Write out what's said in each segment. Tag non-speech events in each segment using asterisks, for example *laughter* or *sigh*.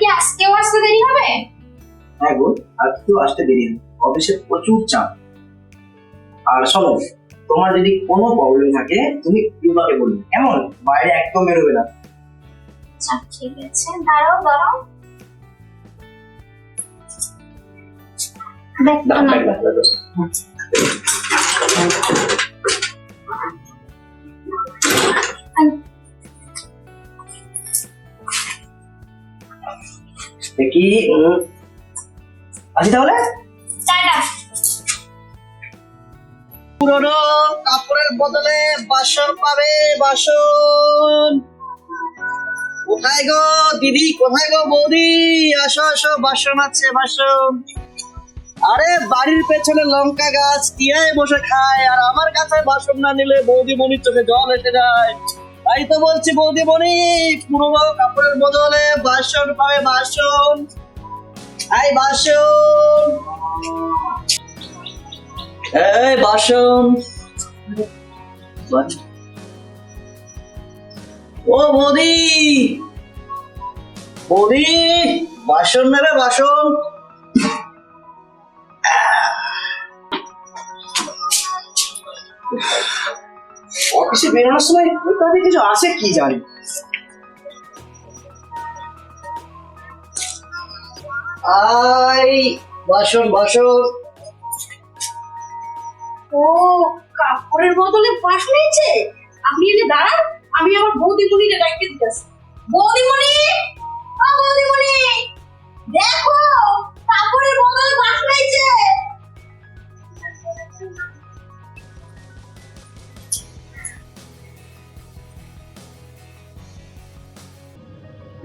কি আজকেও আসতে দেরি হবে? হ্যাঁ গো আজকেও আসতে দেরি হবে। অফিসে প্রচুর চাপ। আর শোনো তোমার যদি কোনো প্রবলেম থাকে তুমি রূপাকে বলবে। কেমন? বাইরে একদম বেরোবে না। আচ্ছা ঠিক আছে। দাঁড়াও দাঁড়াও। ব্যাগটা দাও, দেখি উম, আসি তাহলে? টাটা পুরনো কাপড়ের বদলে বাসন পাবে বাসন। কোথায় গো দিদি কোথায় গো বৌদি? আসো আসো বাসন আছে বাসন। আরে বাড়ির পেছনে লঙ্কা গাছ টিয়ায় বসে খায় আর আমার কাছে বাসন না নিলে বৌদি মনির চোখে জল এসে যায়। তাই তো বলছি বৌদি মনি পুরনো কাপড়ের বদলে বাসন পাবে বাসন। আই বাসন। এই বাসন। ও বৌদি। বৌদি, বাসন নেবে বাসন? অফিসে বেরোনোর সময় কাজে কিছু আসে কি জানি? আই বাসন বাসন। ও কাপড়ের বদলে বাসন নিয়েছে? আপনি এনে দাঁড়ান আমি আমার বৌদিমণিকে ডাইকে দিতেছি। বৌদিমণি! ও বৌদিমণি! দেখো কাপড়ের বদলে বাসন নিয়েছে।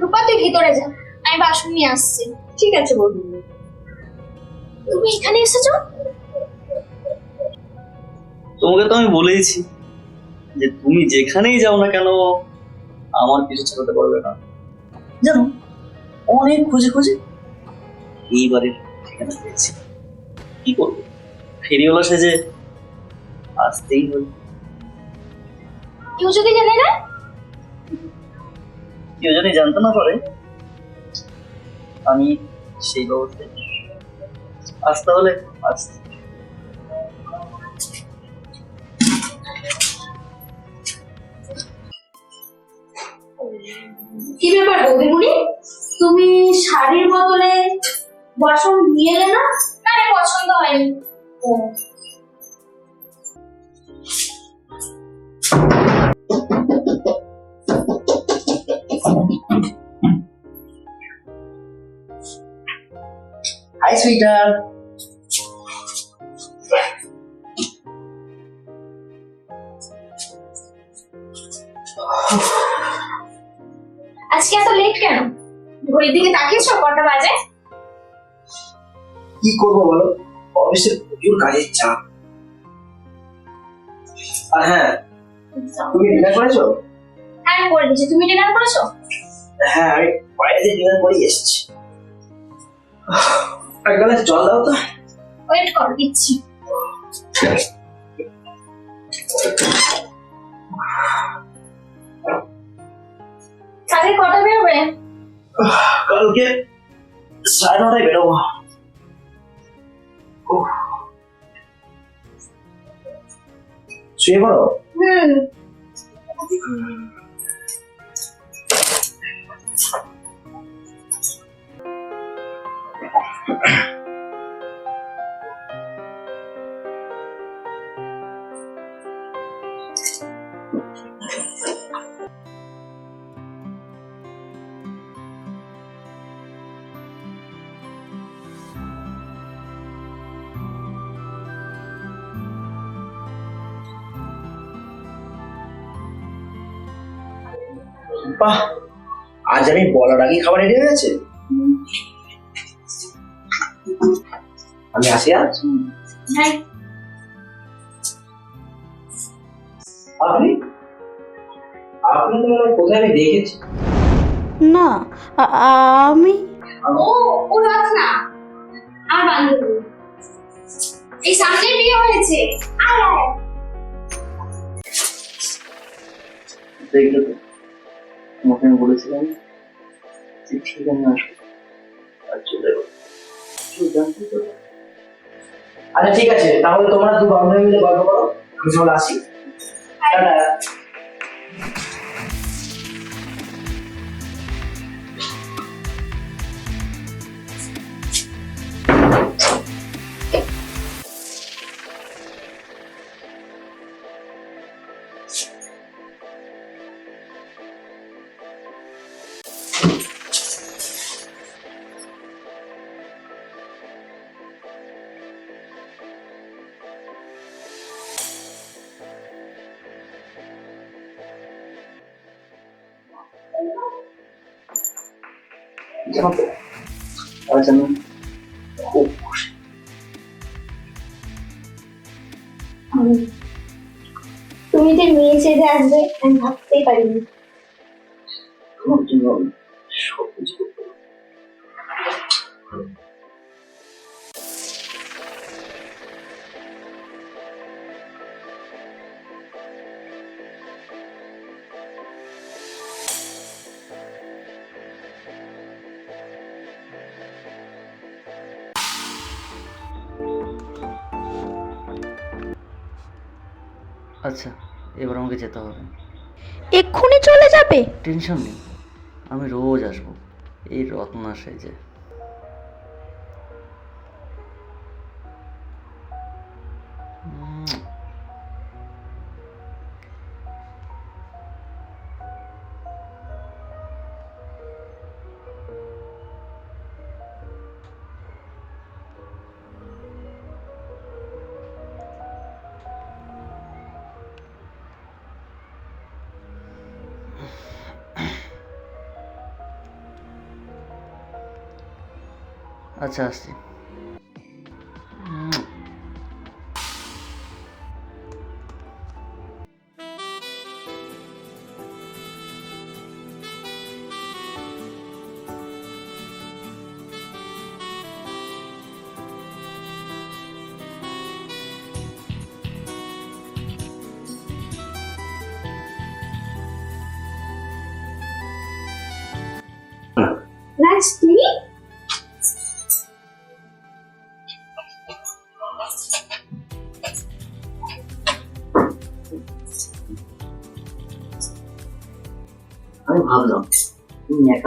রূপা তুই ভিতরে যা। আমি বাসন নিয়ে আসছি। ঠিক আছে বৌদিমণি তুমি এখানে এসেছ? তোমাকে তো আমি বলেইছি যে তুমি যেখানেই যাও না কেন আমার কিছু ছাড়াতে পারবে না। জানো অনেক খুঁজে খুঁজে এইবারে ঠিকানা পেয়েছি। কি করব? ফেরিওয়ালা সেজে আসতেই হল কেউ যদি জানে না? কেউ জানি জানতে না পারে আমি সেই ব্যবস্থায় আসতে হলে আসতে কি ব্যাপার বৌদিমণি তুমি শাড়ির বদলে বাসন নিয়ে এলে না? আরে পছন্দ হয়নি। ও হাই সুইটার আজকে এত লেট কেন? ঘড়ির দিকে তাকিয়েছো? কটা বাজে? কি করব বলো? অফিসের প্রচুর কাজের চাপ। আর হ্যাঁ তুমি ডিনার করেছ? হ্যাঁ করে দিচ্ছি তুমি ডিনার করেছ? হ্যাঁ আমি বাইরে থেকে ডিনার করেই এসেছি। *sighs* এক গ্লাস জল দাও তো। ওয়েট করো দিচ্ছি। কালকে কটা বেরোবে? *sighs* কালকে সাড়ে নটায় বেরোবো। শুয়ে পড়ো? হুম। 惨。爸。আজ আমি বলার আগে খাবার রেডি হয়ে গেছে? আমি আসি আজ? আপনি? আপনি তো মনে কোথায় আমি দেখেছি। না আমি? ও ও রাত না আমার বান্ধবী। এই সামনে বিয়ে হয়েছে। আয় আয়। দেখলে তোমাকে আমি বলেছিলাম ঠিক আছে আসব আর চলে যাব জানতে পারবে আচ্ছা ঠিক আছে তাহলে তোমরা দু বান্ধবী মিলে গল্প করো। আমি চলে আসি। টাটা। জানো তো আজ আমি খুব খুশি তুমি যে মেয়ে ছেড়ে আসবে আমি ভাবতেই পারিনি তোমার জন্য আচ্ছা এবার আমাকে যেতে হবে। এক্ষুনি চলে যাবে? টেনশন নেই আমি রোজ আসব। এই রত্না সেজে আচ্ছা আসছি।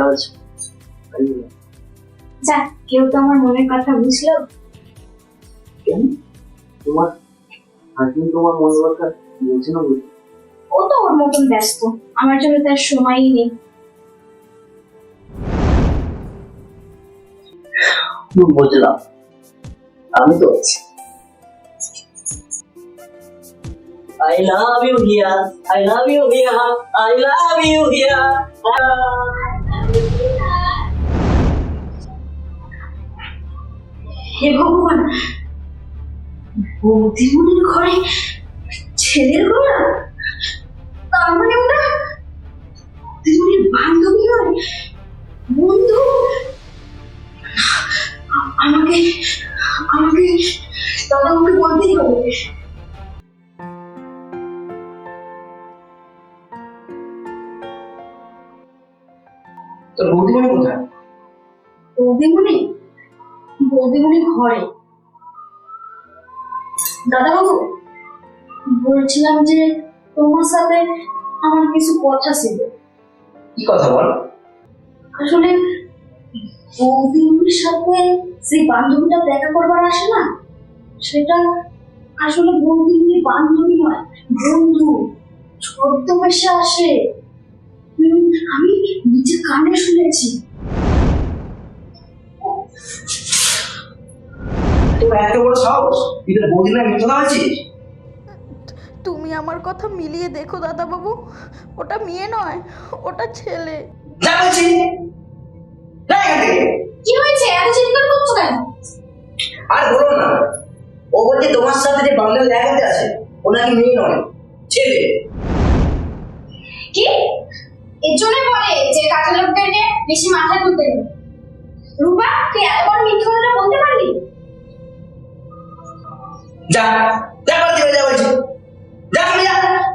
বললাম, যাক কেউ তো আমার মনের কথা বুঝলো? কেন? তোমার হাজবেন্ড তোমার মনের কথা বলছে না বুঝি? ও তো ওর মতন ব্যস্ত আমার জন্য তার সময়ই নেই। বুঝলাম। আমি তো আছি। I love you here. I love you here. I love you here. হে ভগবান। বৌদিমণির ঘরে ছেলের গলা? তার মানে ওরা বৌদিমণির বান্ধবী নয়, বন্ধু? আমাকে আমাকে দাদা আমাকে বলতেই হবে। ঘরে দাদাবাবু বলছিলাম যে তোমার সাথে আমার কিছু কথা ছিল। কি কথা বল? আসলে বৌদিমণির সাথে সেই বান্ধবীটা দেখা করবার আসে না সেটা আসলে বৌদিমণির বান্ধবী নয় বন্ধু ছদ্মবেশে আসে। আমি নিজে কানে শুনেছি। তোর এত বড় সাহস? তুই তোর বৌদিমণি মিথ্যা কথা তুমি আমার কথা মিলিয়ে দেখো দাদাবাবু। ওটা মেয়ে নয় ওটা ছেলে। যা বলছি। যা এখান থেকে। কি হয়েছে? এত চিৎকার করছ কেন? আর বলো না। ও বলছে তোমার সাথে যে দেখা করতে আসে ও নাকি মেয়ে নয় ছেলে। কি? এর জন্য বলে যে কাজের লোকদের নিয়ে বেশি মাথা তুলতে নেই। রূপা তুই এত বড় মিথ্যে কথাটা বলতে পারলি? 자, 나머지 나머지 나머지야.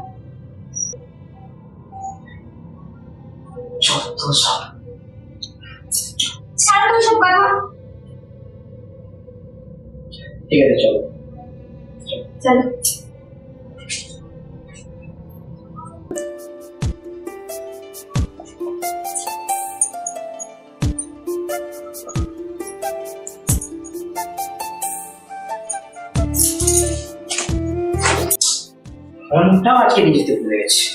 좋소서. 잘 보셨고요. 이게 되죠. 잘. আজকে নিয়ে যেতে ভুলে গেছি।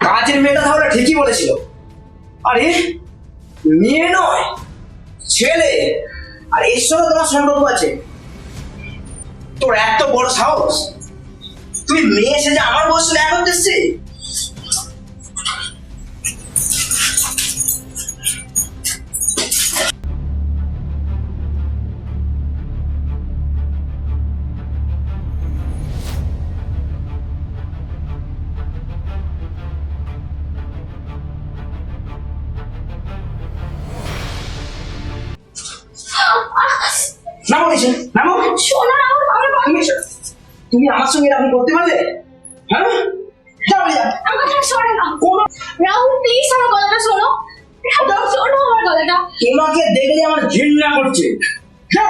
কাজের মেয়েটা তাহলে ঠিকই বলেছিল। আরে, মেয়ে নয়, ছেলে। আর এর সঙ্গে তোমার সম্পর্ক আছে। তোর এত বড় সাহস। তুই মেয়ে এসে যে আমার বয়স দেখা করতে এসছে? নামো নিচে নামো শোনো না আমার আমার তুমি তুমি আমার সঙ্গে এরকম করতে পারলে? হ্যাঁ? আমার কথা শোনো না। রাহুল প্লিজ আমার গলাটা শোনো। আমার তোমাকে দেখলে আমার ঘৃণা করছে।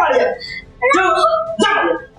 বাড়ি যা যা।